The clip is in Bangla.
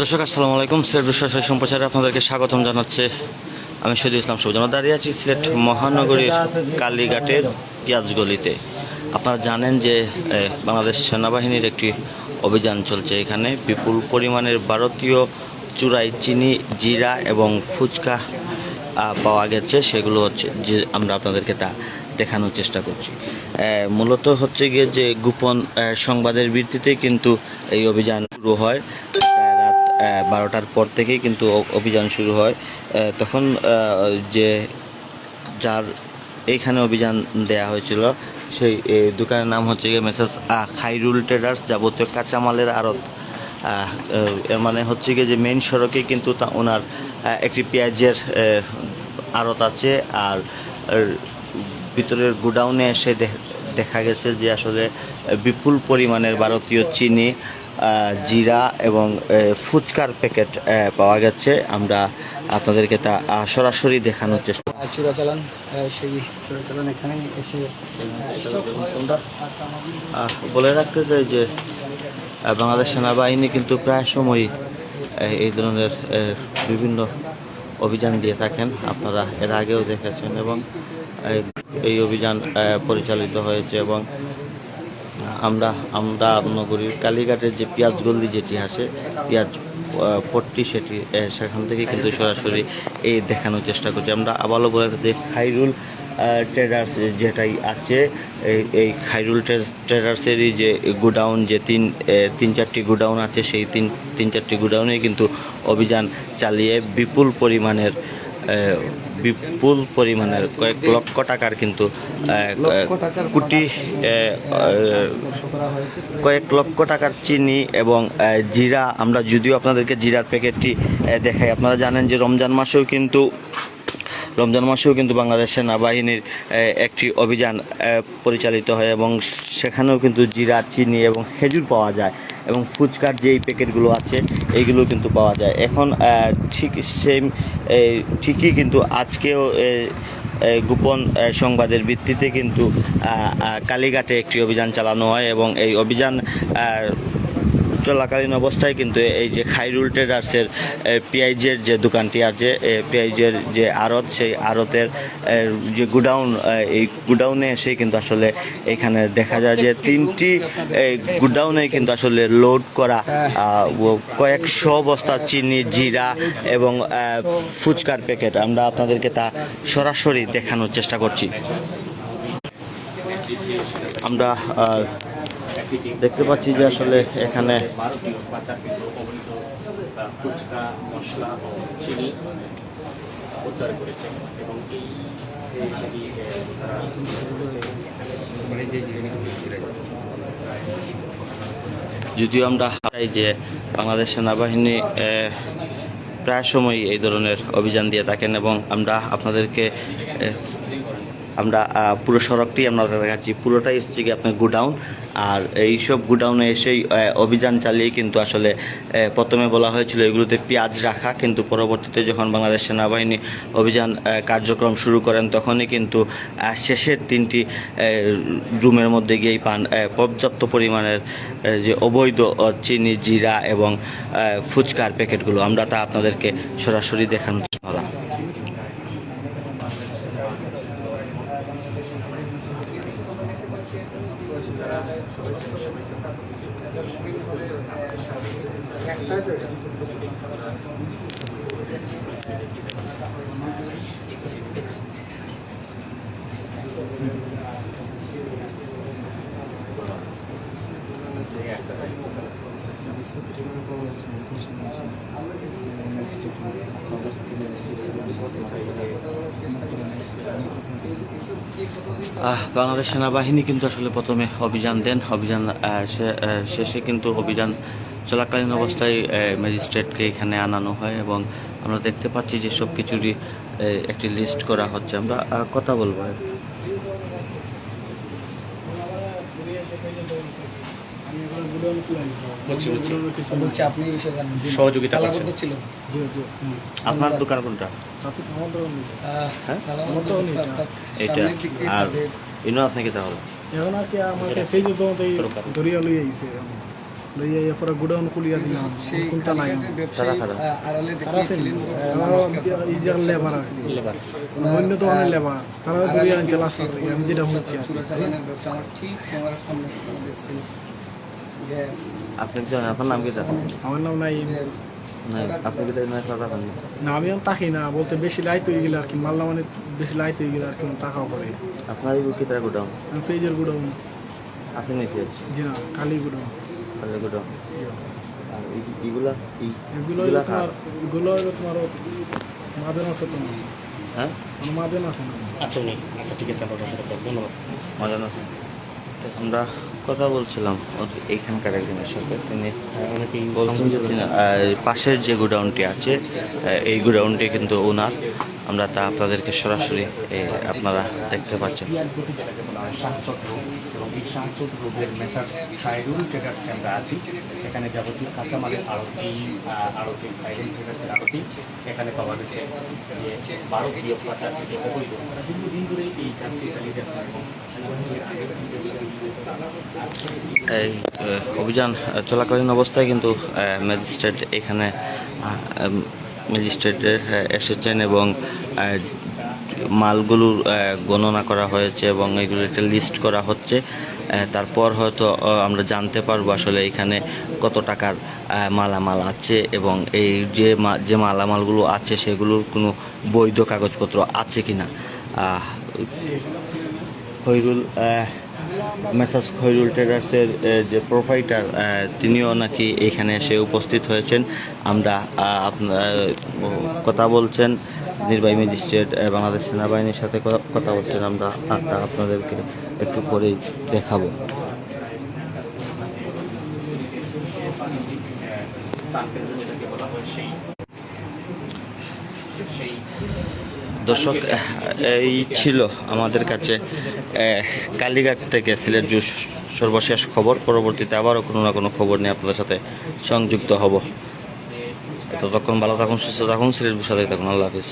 দর্শক, আসসালামু আলাইকুম। সিলেট বিশ্বাসের সম্প্রচারে আপনাদেরকে স্বাগতম জানাচ্ছে আমি শহীদ ইসলাম সবুজ। আমরা দাঁড়িয়ে আছি সিলেট মহানগরীর কালীঘাটের পিঁয়াজগলিতে। আপনারা জানেন যে বাংলাদেশ সেনাবাহিনীর একটি অভিযান চলছে এখানে। বিপুল পরিমাণের ভারতীয় চুরাই চিনি, জিরা এবং ফুচকা পাওয়া গেছে। সেগুলো হচ্ছে যে, আমরা আপনাদেরকে তা দেখানোর চেষ্টা করছি। মূলত হচ্ছে গিয়ে যে গোপন সংবাদের ভিত্তিতে কিন্তু এই অভিযান শুরু হয়। বারোটার পর থেকেই কিন্তু অভিযান শুরু হয়। তখন যে যার এইখানে অভিযান দেয়া হয়েছিল, সেই দোকানের নাম হচ্ছে গিয়ে মেসেজ খাইরুল ট্রেডার্স যাবতীয় কাঁচামালের আড়ত। মানে হচ্ছে গিয়ে যে মেইন সড়কে কিন্তু তা ওনার একটি পেঁয়াজের আড়ত আছে আর ভিতরের গোডাউনে এসে দেখা গেছে যে আসলে বিপুল পরিমাণের ভারতীয় চিনি জিরা এবং ফুচকার প্যাকেট পাওয়া গেছে। আমরা আপনাদেরকে তা সরাসরি দেখানোর চেষ্টা চোরাচালান সেই চোরাচালান এখানে এসে তোমরা? বলে রাখতে চাই যে বাংলাদেশ সেনাবাহিনী কিন্তু প্রায় সময় এই ধরনের বিভিন্ন অভিযান দিয়ে থাকেন। আপনারা এর আগেও দেখেছেন এবং এই- এই অভিযান পরিচালিত হয়েছে এবং আমরা আমরা নগরীর কালীঘাটের যে পেঁয়াজগল্লি যেটি আছে পেঁয়াজ পট্টি সেটি সেখান থেকে কিন্তু সরাসরি এই দেখানোর চেষ্টা করছি। আমরা আবারও বলে যে খাইরুল ট্রেডার্স যেটাই আছে, এই এই খাইরুল ট্রেডার্সেরই যে গোডাউন, যে তিন তিন চারটি গোডাউন আছে, সেই তিন তিন চারটি গোডাউনে কিন্তু অভিযান চালিয়ে বিপুল পরিমাণের বিপুল পরিমাণের কয়েক লক্ষ টাকার কিন্তু কোটি কয়েক লক্ষ টাকার চিনি এবং জিরা। আমরা যদিও আপনাদেরকে জিরার প্যাকেটটি দেখাই। আপনারা জানেন যে রমজান মাসেও কিন্তু রমজান মাসেও কিন্তু বাংলাদেশ সেনাবাহিনীর একটি অভিযান পরিচালিত হয় এবং সেখানেও কিন্তু জিরা চিনি এবং খেজুর পাওয়া যায় এবং ফুচকার যে এই প্যাকেটগুলো আছে, এইগুলো কিন্তু পাওয়া যায়। এখন ঠিক সেম ঠিকই কিন্তু আজকেও গোপন সংবাদের ভিত্তিতে কিন্তু কালীঘাটে একটি অভিযান চালানো হয় এবং এই অভিযান চলাকালীন অবস্থায় কিন্তু এই যে খাইরুল ট্রেডার্সের পেঁয়াজের যে দোকানটি আছে পেঁয়াজের যে আড়ত, সেই আড়তের যে গুডাউন এই গুডাউনে এসে কিন্তু আসলে এখানে দেখা যায় যে তিনটি গুডাউনে কিন্তু আসলে লোড করা কয়েকশো বস্তা চিনি, জিরা এবং ফুচকার প্যাকেট। আমরা আপনাদেরকে তা সরাসরি দেখানোর চেষ্টা করছি। আমরা দেখতে পাচ্ছি যে আসলে এখানে মশলা চিনি উদ্ধার করেছে এবং এই তারা যদিও আমরা চাই যে বাংলাদেশ সেনাবাহিনী প্রায় সময় এই ধরনের অভিযান দিয়ে থাকেন এবং আমরা আপনাদেরকে আমরা পুরো সড়কটি আমরা দেখাচ্ছি। পুরোটাই হচ্ছে কি আপনার গোডাউন। আর এইসব গোডাউনে এসেই অভিযান চালিয়ে কিন্তু আসলে প্রথমে বলা হয়েছিল এগুলোতে পেঁয়াজ রাখা। কিন্তু পরবর্তীতে যখন বাংলাদেশ সেনাবাহিনী অভিযান কার্যক্রম শুরু করেন, তখনই কিন্তু শেষের তিনটি রুমের মধ্যে গিয়েই পান। পর্যাপ্ত পরিমাণের যে অবৈধ চিনি, জিরা এবং ফুচকার প্যাকেটগুলো। আমরা তা আপনাদেরকে সরাসরি দেখানোর চেষ্টা করলাম। আহ, বাংলাদেশ সেনাবাহিনী কিন্তু আসলে প্রথমে অভিযান দেন। অভিযান শেষে কিন্তু অভিযান চলাকালীন অবস্থায় ম্যাজিস্ট্রেটকে এখানে আনানো হয় এবং আমরা দেখতে পাচ্ছি যে সব কিছুরই একটি লিস্ট করা হচ্ছে। আমরা কথা বলব। বুঝছি বুঝছি। হচ্ছে আপনি বিষয়ে জানেন। সহযোগিতা করছেন। ছিল। আপনার দোকান কোনটা? হ্যাঁ? এটা আর ইনো আপনি কি তাহলে? এখন আর কি আমাকে সেই যে তোমাদের ধরিয়া লই আইছে লইয়া এরপরে গোডাউন খুলিয়া দিলাম। কোনটা কারা? আড়ালে তারা এই যে লেবার লেবার অন্য লেবার তারা দূরে আনছে লাস্ট আমি যেটা ঠিক ক্যামেরার সামনে যে আপনি কি জানেন আপনার নাম কি জানেন? আমার নাম নাই না আপনি কি না আমি তাকি না বলতে বেশি লাইট হয়ে গেলে আর কি মাল্লা মানে বেশি লাইট হয়ে গেলে আর কি টাকাও পড়ে আপনার এই কিতারা গোডাউন? আমি পেজের গোডাউন। আছে নাকি জি না কালি গোডাউন। তাহলে গোডাউন। আর এই- এইগুলা এই এগুলো হলো তোমার এগুলো হলো তোমার মাদেন আছে তোমার হ্যাঁ? আছে আচ্ছা উনি আচ্ছা ঠিক আছে আমরা ওনার ধন্যবাদ। না আমরা কথা বলছিলাম এইখানকার একজনের সাথে। তিনি বলছেন যে পাশের যে গোডাউনটি আছে এই গোডাউনটি কিন্তু ওনার। আমরা তা আপনাদেরকে সরাসরি আপনারা দেখতে পাচ্ছেন। এই অভিযান চলাকালীন অবস্থায় কিন্তু ম্যাজিস্ট্রেট এখানে ম্যাজিস্ট্রেটের এসেছেন এবং মালগুলোর গণনা করা হয়েছে এবং এগুলো একটা লিস্ট করা হচ্ছে। তারপর হয়তো আমরা জানতে পারব আসলে এখানে কত টাকার মালামাল আছে এবং এই যে যে মালামালগুলো আছে সেগুলোর কোনো বৈধ কাগজপত্র আছে কিনা। আহ, খৈরুল মেসাজ খৈরুল ট্রেডার্সের যে প্রোভাইডার তিনিও নাকি এখানে এসে উপস্থিত হয়েছেন। আমরা আপনার কথা বলছেন নির্বাহী ম্যাজিস্ট্রেট বাংলাদেশ সেনাবাহিনীর সাথে কথা বলছেন। আমরা আপনাদেরকে একটু পরেই দেখাবো। সেই দর্শক এই ছিল আমাদের কাছে কালীঘাট থেকে সিলেট জুস সর্বশেষ খবর। পরবর্তীতে আবারও কোনো না কোনো খবর নিয়ে আপনাদের সাথে সংযুক্ত হব। ততক্ষণ ভালো থাকুন, সুস্থ থাকুন, সিলেট সাথে থাকুন। আল্লাহ হাফিজ।